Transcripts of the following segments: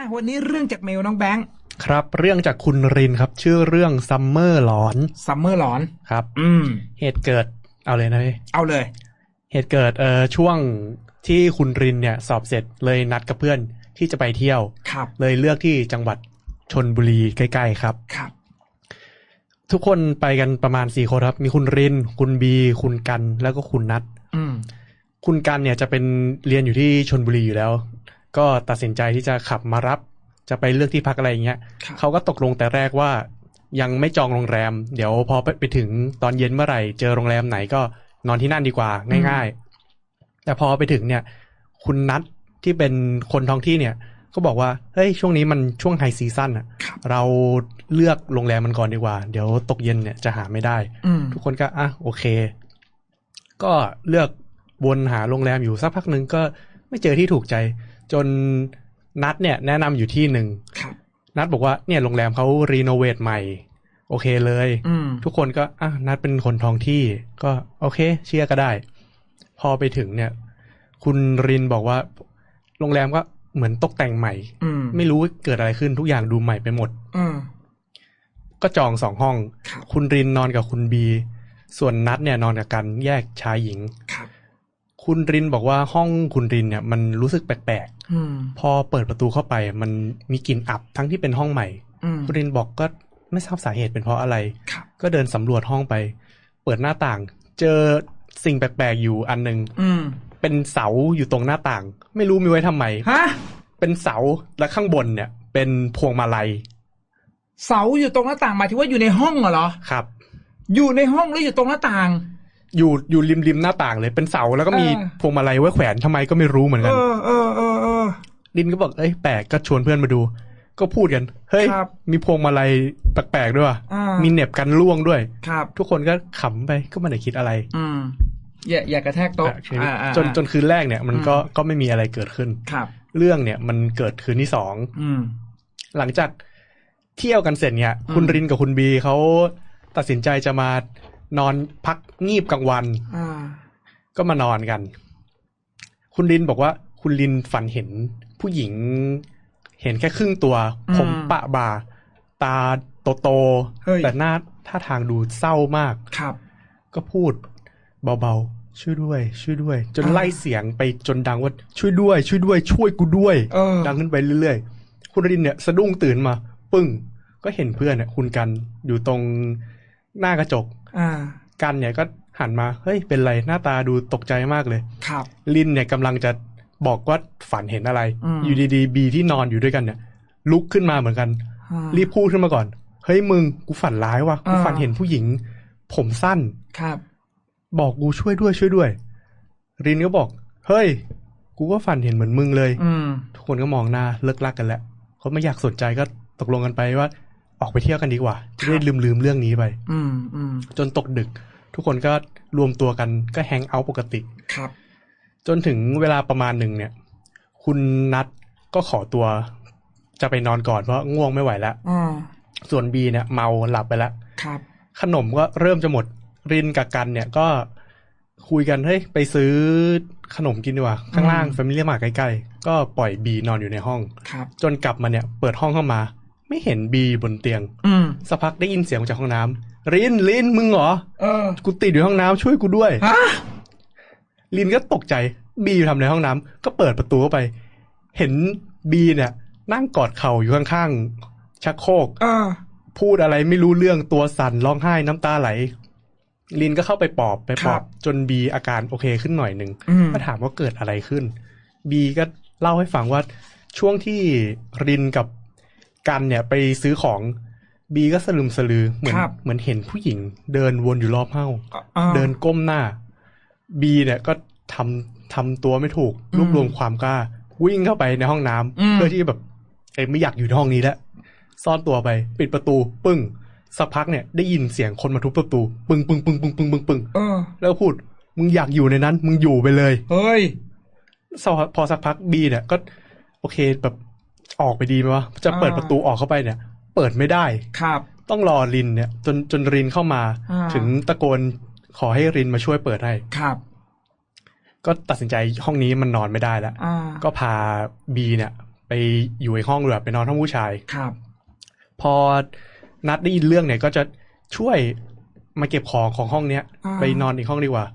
อะวันนี้เรื่องจากเมลน้องแบงค์ครับ เรื่องจากคุณรินครับ ชื่อเรื่องซัมเมอร์หลอนซัมเมอร์หลอนครับ อืม เหตุเกิด เอาเลยนะพี่เอาเลย เหตุเกิดเอ่อช่วงที่คุณรินเนี่ย สอบเสร็จเลยนัดกับเพื่อนที่จะไปเที่ยวครับ เลยเลือกที่จังหวัดชนบุรีใกล้ๆครับครับ ทุกคนไปกันประมาณสี่คนครับ มีคุณริน คุณบี คุณกันแล้วก็คุณนัทอืมคุณกันเนี่ยจะเป็นเรียนอยู่ที่ชนบุรีอยู่แล้ว ก็ตัดสินใจที่จะขับมารับ จะไปเลือกที่พักอะไรอย่างเงี้ยครับเขาก็ตกลงแต่แรกว่ายังไม่จองโรงแรม เดี๋ยวพอไปไปถึงตอนเย็นเมื่อไหร่ เจอโรงแรมไหนก็นอนที่นั่นดีกว่า ง่าย ๆ แต่พอไปถึงเนี่ย คุณนัทที่เป็นคนท้องที่เนี่ย ก็บอกว่าเฮ้ยช่วงนี้มันช่วงไฮซีซั่นอะครับเราเลือกโรงแรมมันก่อนดีกว่า เดี๋ยวตกเย็นเนี่ยจะหาไม่ได้อืมทุกคนก็อะโอเค ก็เลือกวนหาโรงแรมอยู่สักพักหนึ่งก็ไม่เจอที่ถูกใจ จนนัดเนี่ยแนะนำอยู่ที่หนึ่งครับนัดบอกว่าเนี่ยโรงแรมเขารีโนเวทใหม่ โอเคเลยอืมทุกคนก็อะนัดเป็นคนท้องที่ ก็โอเค เชื่อก็ได้ พอไปถึงเนี่ย คุณรินบอกว่า โรงแรมก็เหมือนตกแต่งใหม่อืมไม่รู้ว่าเกิดอะไรขึ้นทุกอย่างดูใหม่ไปหมดอืมก็จองสองห้องครับคุณรินนอนกับคุณบี ส่วนนัดเนี่ยนอนกับกันแยกชายหญิงครับคุณรินบอกว่าห้องคุณรินเนี่ย มันรู้สึกแปลกอืมๆ พอเปิดประตูเข้าไปมันมีกลิ่นอับทั้งที่เป็นห้องใหม่อืมคุณรินบอกก็ไม่ทราบสาเหตุเป็นเพราะอะไรครับก็เดินสำรวจห้องไป เปิดหน้าต่าง เจอสิ่งแปลกๆอยู่อันหนึงอืมเป็นเสาอยู่ตรงหน้าต่าง ไม่รู้มีไว้ทำไมฮะเป็นเสาและข้างบนเนี่ย เป็นพวงมาลัย เสาอยู่ตรงหน้าต่างหมายถึงว่าอยู่ในห้องเหรอครับ อยู่ในห้องหรืออยู่ตรงหน้าต่าง อยู่อยู่ริมริมหน้าต่างเลยเป็นเสาแล้วก็มีเออพวงมาลัยไว้แขวนทำไมก็ไม่รู้เหมือนเอกันอเออเออเออ ลินก็บอกเอ้ยแปลกก็ชวนเพื่อนมาดู ก็พูดกัน เฮ้ยครับมีพวงมาลัยแปลกๆด้วยว่ะอ่ามีเหน็บกันล่วงด้วยครับ ทุกคนก็ขำไปก็ไม่ได้คิดอะไรอืมอย่าอย่ากระแทกโต๊ะอะคืนอ่าอ่าจนจนคืนแรกเนี่ยมันก็อืมก็ไม่มีอะไรเกิดขึ้นครับ เรื่องเนี่ยมันเกิดคืนที่สองอืมหลังจากเที่ยวกันเสร็จเนี่ยอืมคุณรินกับคุณบีเขาตัดสินใจจะมานอนพักงีบกลางวันอ่าก็มานอนกัน คุณลินบอกว่า คุณลินฝันเห็นผู้หญิง เห็นแค่ครึ่งตัวอืมผมปะบ่า ตาโตโตๆเฮ้ยแต่หน้าท่าทางดูเศร้ามากครับ ก็พูดเบาๆ ช่วยด้วย ช่วยด้วย จนอ่าไล่เสียงไปจนดังว่าช่วยด้วย ช่วยด้วย ช่วยกูด้วยเออดังขึ้นไปเรื่อยๆ คุณรินเนี่ยสะดุ้งตื่นมา ปึ้ง ก็เห็นเพื่อนเนี่ยคุณกันอยู่ตรงหน้ากระจกอ่ากันเนี่ยก็หันมา เฮ้ย เป็นไร หน้าตาดูตกใจมากเลย ครับ ลินเนี่ยกำลังจะ บอกว่าฝันเห็นอะไรอืมอยู่ดีๆบีที่นอนอยู่ด้วยกันเนี่ย ลุกขึ้นมาเหมือนกันอ่ารีบพูดขึ้นมาก่อน เฮ้ยมึงกูฝันร้ายว่ะกูอ่าฝันเห็นผู้หญิง ผมสั้นครับ บอกกูช่วยด้วยช่วยด้วย รินก็บอก เฮ้ย กูก็ฝันเห็นเหมือนมึงเลย อืมทุกคนก็มองหน้าเลิกลักกันแล้วเขาไม่อยากสนใจก็ตกลงกันไปว่า ออกไปเที่ยวกันดีกว่าจะได้ลืมลืมๆเรื่องนี้ไป อืมอืมจนตกดึก ทุกคนก็รวมตัวกันก็แฮงเอาท์ปกติครับ จนถึงเวลาประมาณหนึ่งเนี่ย คุณนัดก็ขอตัวจะไปนอนก่อนเพราะง่วงไม่ไหวแล้วอ่าส่วนบีเนี่ย เมาหลับไปแล้วครับ ขนมก็เริ่มจะหมดรินกับกันเนี่ยก็คุยกันเฮ้ยไปซื้อขนมกินดีกว่า ข้างล่างอืมแฟมิลี่มาใกล้ๆ ก็ปล่อยบีนอนอยู่ในห้องครับจนกลับมาเนี่ย เปิดห้องเข้ามา ไม่เห็นบีบนเตียง อืมสักพักได้ยินเสียงจากห้องน้ำรินลินมึงเหรอเออกูติดอยู่ห้องน้ำช่วยกูด้วยฮะ ลินก็ตกใจบีอยู่ทำในห้องน้ำก็เปิดประตูเข้าไป เห็นบีเนี่ย นั่งกอดเข่าอยู่ข้างๆชักโครกเออพูดอะไรไม่รู้เรื่องตัวสั่นร้องไห้น้ำตาไหล ลินก็เข้าไปปลอบไปปลอครับบจนบีอาการโอเคขึ้นหน่อยหนึ่งอืมก็ถามว่าเกิดอะไรขึ้น บีก็เล่าให้ฟังว่าช่วงที่รินกับกันเนี่ยไปซื้อของบีก็สลึมสลือเหมือนครับเหมือนเห็นผู้หญิง เดินวนอยู่รอบเฮ้าอ่าเดินก้มหน้าบีเนี่ยก็ ทำทำตัวไม่ถูกอืมรวบรวมความกล้า วิ่งเข้าไปในห้องน้ำอืมเพื่อที่แบบเอ้ยไม่อยากอยู่ในห้องนี้แล้วซ่อนตัวไป ปิดประตู ปึ้งสักพักเนี่ยได้ยินเสียงคนมาทุบประตู ปึ้งปึ้งปึ้งปึ้งปึ้งปึ้งปึ้งเออแล้วก็พูด มึงอยากอยู่ในนั้น มึงอยู่ไปเลย เฮ้ยสพอพอสักพักบีเนี่ยก็ โอเคแบบออกไปดีไหมวะจะเปิดอ่าประตูออกเข้าไปเนี่ย เปิดไม่ได้ครับ ต้องรอรินเนี่ย จนจนรินเข้ามาอ่าถึงตะโกนขอให้รินมาช่วยเปิดให้ครับ ก็ตัดสินใจห้องนี้มันนอนไม่ได้แล้วอ่าก็พาบีเนี่ยไปไปอยู่ในห้องแบบไปนอนห้องผู้ชายครับ พอนัดได้ยินเรื่องเนี่ยก็จะช่วยมาเก็บของของห้องเนี้ยอ่าไปนอนอีกห้องดีกว่า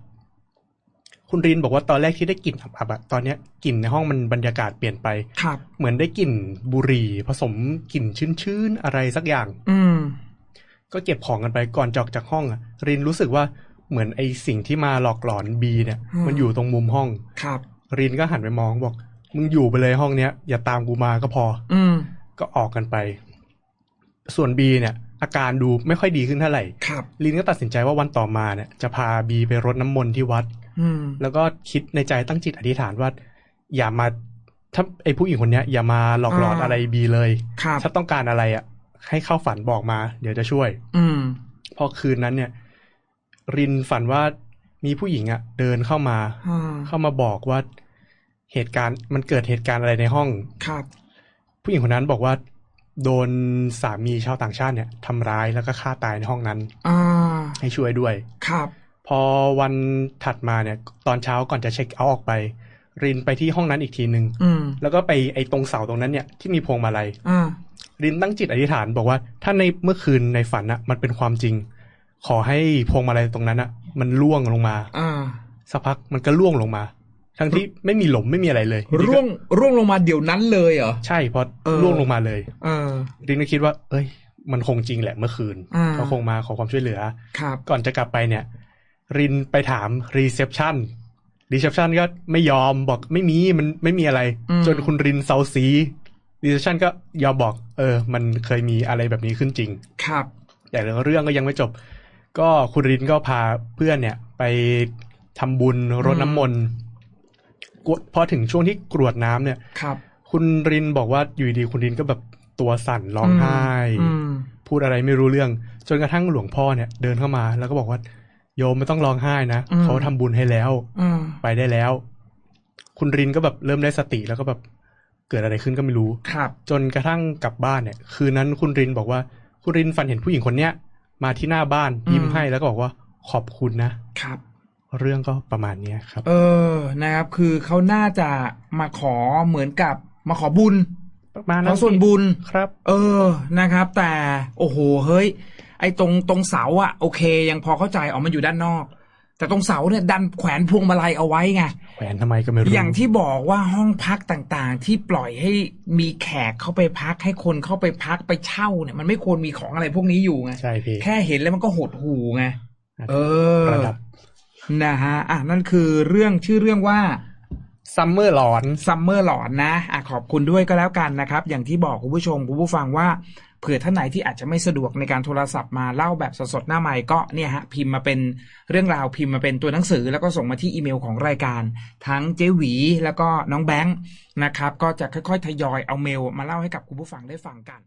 คุณรินบอกว่าตอนแรกที่ได้กลิ่นอับๆอะตอนเนี้ยกลิ่นในห้องมันบรรยากาศเปลี่ยนไปครับเหมือนได้กลิ่นบุหรี่ผสมกลิ่นชื้นๆอะไรสักอย่าง อืมก็เก็บของกันไปก่อนจออกจากห้องอะรินรู้สึกว่า เหมือนไอสิ่งที่มาหลอกหลอนบีเนี่ยอืมมันอยู่ตรงมุมห้องครับ รินก็หันไปมองบอก มึงอยู่ไปเลยห้องเนี้ยอย่าตามกูมาก็พอ อืมก็ออกกันไป ส่วนบีเนี่ย อาการดูไม่ค่อยดีขึ้นเท่าไหร่ครับลินก็ตัดสินใจว่าวันต่อมาเนี่ย จะพาบีไปรดน้ำมนต์ที่วัดอืมแล้วก็คิดในใจตั้งจิตอธิษฐานว่า อย่ามาถ้าไอผู้หญิงคนเนี้ย อย่ามาหลอกหลอนอ่าอะไรบีเลยครับถ้าต้องการอะไรอะ ให้เข้าฝันบอกมา เดี๋ยวจะช่วย อืมพอคืนนั้นเนี่ย รินฝันว่ามีผู้หญิงอะ เดินเข้ามาอ่าเข้ามาบอกว่าเหตุการณ์มันเกิดเหตุการณ์อะไรในห้องครับ ผู้หญิงคนนั้นบอกว่า โดนสามีชาวต่างชาติเนี่ยทำร้ายแล้วก็ฆ่าตายในห้องนั้นอ่าให้ช่วยด้วย ครับ พอวันถัดมาเนี่ย ตอนเช้าก่อนจะเช็คเอาท์ออกไป รินไปที่ห้องนั้นอีกทีหนึ่งอืมแล้วก็ไปไอ้ตรงเสาตรงนั้นเนี่ยที่มีพวงมาลัยอ่ารินตั้งจิตอธิษฐานบอกว่าถ้าในเมื่อคืนในฝันอะมันเป็นความจริง ขอให้พวงมาลัยตรงนั้นอะมันล่วงลงมาอ่าสักพักมันก็ล่วงลงมา ทั้งที่ไม่มีหลมไม่มีอะไรเลย ร่วงร่วงลงมาเดี๋ยวนั้นเลยเหรอใช่พอเออล่วงลงมาเลยเออรินก็คิดว่า เอ้ย มันคงจริงแหละเมื่อคืนอ่าเขาคงมาขอความช่วยเหลือครับก่อนจะกลับไปเนี่ย รินไปถามรีเซพชันรีเซพชันก็ไม่ยอมบอกไม่มีมันไม่มีอะไรอืมจนคุณรินเซาซีรีเซพชันก็ยอมบอก เออ มันเคยมีอะไรแบบนี้ขึ้นจริง ครับ แต่เรื่องก็ยังไม่จบ ก็คุณรินก็พาเพื่อนเนี่ย ไปทำบุญรดน้ำมนต์กวพอถึงช่วงที่กรวดน้ำเนี่ยครับ คุณรินบอกว่าอยู่ดีคุณรินก็แบบตัวสั่นร้องไห้อืมพูดอะไรไม่รู้เรื่อง จนกระทั่งหลวงพ่อเนี่ย เดินเข้ามา แล้วก็บอกว่า โยมไม่ต้องร้องไห้นะอืมเขาทำบุญให้แล้วอืมไปได้แล้ว คุณรินก็แบบเริ่มได้สติแล้วก็แบบเกิดอะไรขึ้นก็ไม่รู้ครับ จนกระทั่งกลับบ้านเนี่ย คืนนั้นคุณรินบอกว่า คุณรินฝันเห็นผู้หญิงคนเนี้ย มาที่หน้าบ้านอืมยิ้มให้แล้วก็บอกว่าขอบคุณนะครับ เรื่องก็ประมาณเนี้ยครับ เออนะครับ คือเขาน่าจะมาขอเหมือนกับมาขอบุญประมาณขนั้อนส่วนบุญครับ เออนะครับ แต่ โอ้โหเฮ้ย ไอ้ตรงตรงเสาอะโอเค ยังพอเข้าใจออกมันอยู่ด้านนอก แต่ตรงเสาเนี่ยดันแขวนพวงมาลัยเอาไว้ไงแขวนทำไมก็ไม่รู้อย่างที่บอกว่าห้องพักต่างๆ ที่ปล่อยให้มีแขกเข้าไปพักให้คนเข้าไปพักไปเช่าเนี่ย มันไม่ควรมีของอะไรพวกนี้อยู่ไงใช่พี่แค่เห็นแล้วมันก็หดหูไงเออระดับนะฮะอะนั่นคือเรื่องชื่อเรื่องว่า ซัมเมอร์หลอนซัมเมอร์หลอนนะอะขอบคุณด้วยก็แล้วกันนะครับ อย่างที่บอกคุณผู้ชมคุณผู้ฟังว่าเผื่อท่านไหนที่อาจจะไม่สะดวกในการโทรศัพท์มาเล่าแบบสดๆหน้าใหม่ก็เนี่ยฮะพิมพ์มาเป็นเรื่องราวพิมพ์มาเป็นตัวหนังสือ แล้วก็ส่งมาที่อีเมลของรายการ ทั้งเจหวีแล้วก็น้องแบงค์นะครับ ก็จะค่อยๆ ทยอยเอาเมลมาเล่าให้กับคุณผู้ฟังได้ฟังกัน